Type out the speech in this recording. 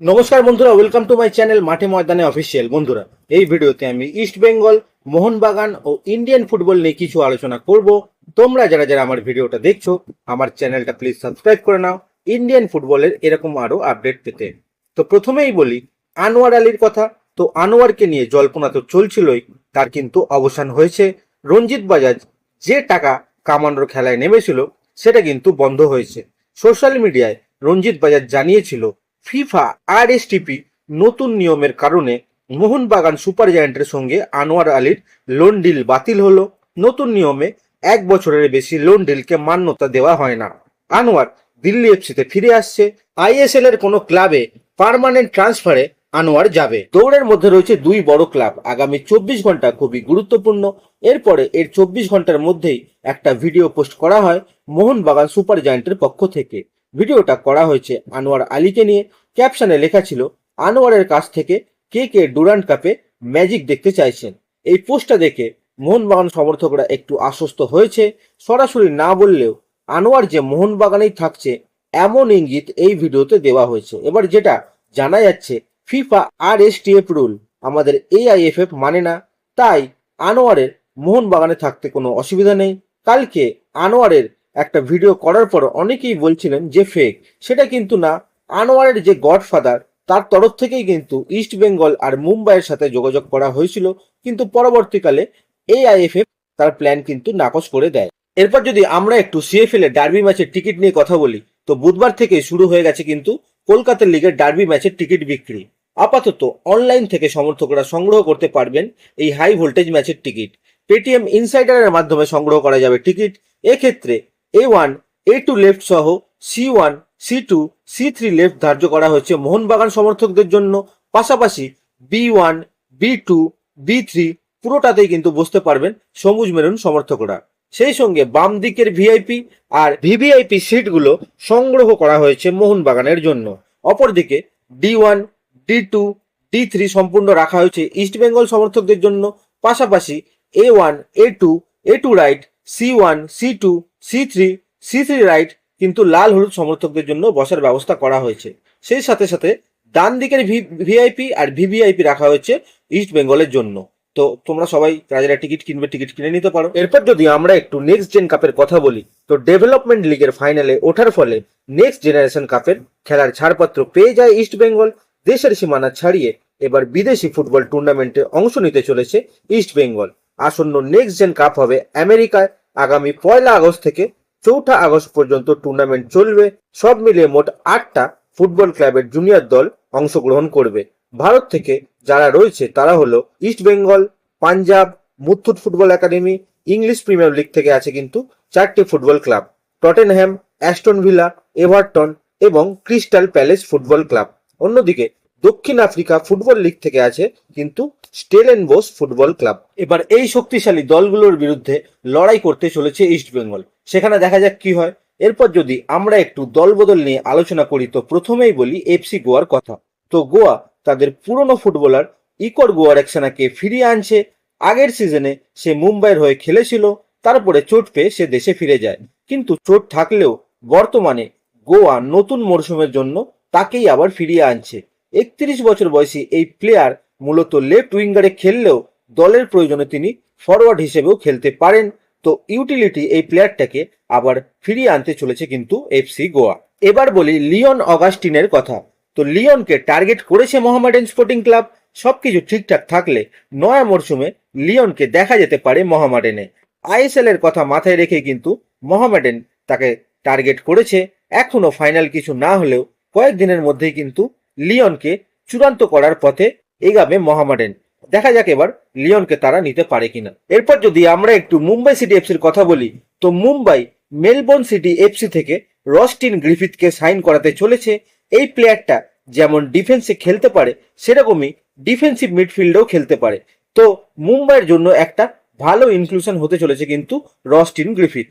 নমস্কার বন্ধুরা welcome to my channel মাঠে ময়দানে অফিসিয়াল বন্ধুরা, এই ভিডিওতে আমি ইস্ট বেঙ্গল মোহনবাগান ও ইন্ডিয়ান ফুটবল নিয়ে কিছু আলোচনা করব। তোমরা যারা যারা আমার ভিডিওটা দেখছ, আমার চ্যানেলটা প্লিজ সাবস্ক্রাইব করে নাও। ইন্ডিয়ান ফুটবলের এরকম আরও আপডেট পেতে। তো প্রথমেই বলি, আনোয়ার আলীর কথা। তো আনোয়ারকে নিয়ে জল্পনা তো চলছিলই, তার কিন্তু অবসান হয়েছে। রঞ্জিত বাজাজ যে টাকা কামানোর খেলায় নেমেছিল, সেটা কিন্তু বন্ধ হয়েছে। সোশ্যাল মিডিয়ায় রঞ্জিত বাজাজ জানিয়েছিল ফিফা আর এসটিপি নতুন নিয়মের কারণে মোহনবাগান সুপার জায়ান্টের সঙ্গে আনোয়ার আলীর লোন ডিল বাতিল হলো। নতুন নিয়মে এক বছরের বেশি লোন ডিলকে মান্যতা দেওয়া হয় না। আনোয়ার দিল্লি এফসিতে ফিরে আসছে। আইএসএল এর কোনো ক্লাবে পার্মানেন্ট ট্রান্সফারে আনোয়ার যাবে। দৌড়ের মধ্যে রয়েছে দুই বড় ক্লাব। আগামী চব্বিশ ঘণ্টা খুবই গুরুত্বপূর্ণ। এরপরে এর চব্বিশ ঘণ্টার মধ্যেই একটা ভিডিও পোস্ট করা হয় মোহনবাগান সুপার জায়ান্টের পক্ষ থেকে। ভিডিওটা করা হয়েছে আনোয়ার আলীকে নিয়ে। ক্যাপশনে লেখা ছিল, আনোয়ারের কাছ থেকে কে কে ডুরান্ড কাপে ম্যাজিক দেখতে চাইছেন। এই পোস্টটা দেখে মোহনবাগান সমর্থকরা একটু আশ্বস্ত হয়েছে। সরাসরি না বললেও আনোয়ার যে মোহনবাগানেই থাকছে, এমন ইঙ্গিত এই ভিডিওতে দেওয়া হয়েছে। এবার যেটা জানা যাচ্ছে, ফিফা আর এস রুল আমাদের এআইএফএফ মানে না। তাই আনোয়ারের মোহনবাগানে থাকতে কোনো অসুবিধা নেই। কালকে আনোয়ারের একটা ভিডিও করার পর অনেকেই বলছিলেন যে ফেক সেটা কিন্তু না। আনোয়ারের যে গডফাদার তার তরফ থেকেই কিন্তু ইস্ট বেঙ্গল আর মুম্বাইয়ের সাথে যোগাযোগ করা হয়েছিল। কিন্তু পরবর্তীকালে এআইএফএফ তার প্ল্যান কিন্তু নাকচ করে দেয়। এরপর যদি আমরা একটু সিএফএল এর ডার্বি ম্যাচের টিকিট নিয়ে কথা বলি, তো বুধবার থেকে শুরু হয়ে গেছে কিন্তু কলকাতা লিগের ডার্বি ম্যাচের টিকিট বিক্রি। আপাতত অনলাইন থেকে সমর্থকরা সংগ্রহ করতে পারবেন এই হাই ভোল্টেজ ম্যাচের টিকিট পেটিএম ইনসাইডারের মাধ্যমে সংগ্রহ করা যাবে টিকিট এক্ষেত্রে A one A two left সহ C one C two C three left ধার্য করা হয়েছে মোহনবাগান সমর্থকদের জন্য। পাশাপাশি B one B two B three পুরোটাতেই কিন্তু বসতে পারবেন সবুজ মেরুন সমর্থকরা। সেই সঙ্গে বাম দিকের ভিআইপি আর ভিভিআইপি সিটগুলো সংগ্রহ করা হয়েছে মোহনবাগানের জন্য। অপরদিকে D one D two D three সম্পূর্ণ রাখা হয়েছে ইস্ট বেঙ্গল সমর্থকদের জন্য। পাশাপাশি A one A two A two right C one C two C three C three right কিন্তু লাল হলুদ সমর্থকদের জন্য বসার ব্যবস্থা করা হয়েছে। সেই সাথে সাথে ডান দিকের ভিআইপি আর ভিভিআইপি রাখা হয়েছে ইস্ট বেঙ্গলের জন্য। তো তোমরা সবাই যারা টিকিট কিনবে, টিকিট কিনে নিতে পারো। এরপর যদি আমরা একটু নেক্সট জেন কাপের কথা বলি, তো ডেভেলপমেন্ট লিগের ফাইনালে ওঠার ফলে নেক্সট জেনারেশন কাপের খেলার ছাড়পত্র পেয়ে যায় ইস্ট বেঙ্গল দেশের সীমানা ছাড়িয়ে এবার বিদেশি ফুটবল টুর্নামেন্টে অংশ নিতে চলেছে ইস্ট বেঙ্গল আসন্ন নেক্সট জেন কাপ হবে আমেরিকায় আগামী পয়লা আগস্ট থেকে চৌঠা আগস্ট পর্যন্ত টুর্নামেন্ট চলবে। সব মিলিয়ে মোট আটটা ফুটবল ক্লাবের জুনিয়র দল অংশগ্রহণ করবে। ভারত থেকে যারা রয়েছে, তারা হলো East Bengal Punjab Muthoot football academy English Premier League থেকে আছে কিন্তু চারটি football club. Tottenham Aston Villa Everton এবং ক্রিস্টাল প্যালেস ফুটবল ক্লাব অন্যদিকে দক্ষিণ আফ্রিকা ফুটবল লিগ থেকে আছে, কিন্তু স্টেলেন বোস ফুটবল ক্লাব। এবার এই শক্তিশালী দলগুলোর বিরুদ্ধে লড়াই করতে চলেছে ইস্ট বেঙ্গল। সেখানে দেখা যাক কি হয়। এরপর যদি আমরা একটু দলবদল নিয়ে আলোচনা করি, তো প্রথমেই বলি এফসি গোয়ার কথা। তো গোয়া, তাদের পুরনো ফুটবলার ইকর গোয়ারেকসানাকে ফিরিয়ে আনছে। আগের সিজনে সে মুম্বাইয়ের হয়ে খেলেছিল, তারপরে চোট পেয়ে সে দেশে ফিরে যায়। কিন্তু চোট থাকলেও বর্তমানে গোয়া নতুন মরশুমের জন্য তাকেই আবার ফিরিয়ে আনছে। একত্রিশ বছর বয়সী এই প্লেয়ার মূলত লেফট উইঙ্গারে খেললেও দলের প্রয়োজনে তিনি ফরওয়ার্ড হিসেবেও খেলতে পারেন। তো ইউটিলিটি এই প্লেয়ারটাকে আবার ফিরিয়ে আনতে চলেছে কিন্তু এফসি গোয়া। এবার বলি লিওন অগাস্টিনের কথা। তো লিওনকে টার্গেট করেছে মোহামেডান স্পোর্টিং ক্লাব। সবকিছু ঠিকঠাক থাকলে নয়া মরশুমে লিওনকে দেখা যেতে পারে মোহামেডানে। আইএসএল এর কথা মাথায় রেখে কিন্তু মোহামেডান তাকে টার্গেট করেছে। এখনও ফাইনাল কিছু না হলেও কয়েকদিনের মধ্যেই কিন্তু লিওনকে চূড়ান্ত করার পথে এগাবে মোহামেডান দেখা যাক এবার লিওনকে তারা নিতে পারে কিনা। এরপর যদি আমরা একটু মুম্বাই সিটি এফসির কথা বলি, তো মুম্বাই মেলবোর্ন সিটি এফসি থেকে রস্টিন গ্রিফিথকে সাইন করাতে চলেছে। এই প্লেয়ারটা যেমন ডিফেন্সে খেলতে পারে, সেরকমই ডিফেন্সিভ মিডফিল্ডেও খেলতে পারে। তো মুম্বাইয়ের জন্য একটা ভালো ইনক্লুশন হতে চলেছে কিন্তু রস্টিন গ্রিফিথ।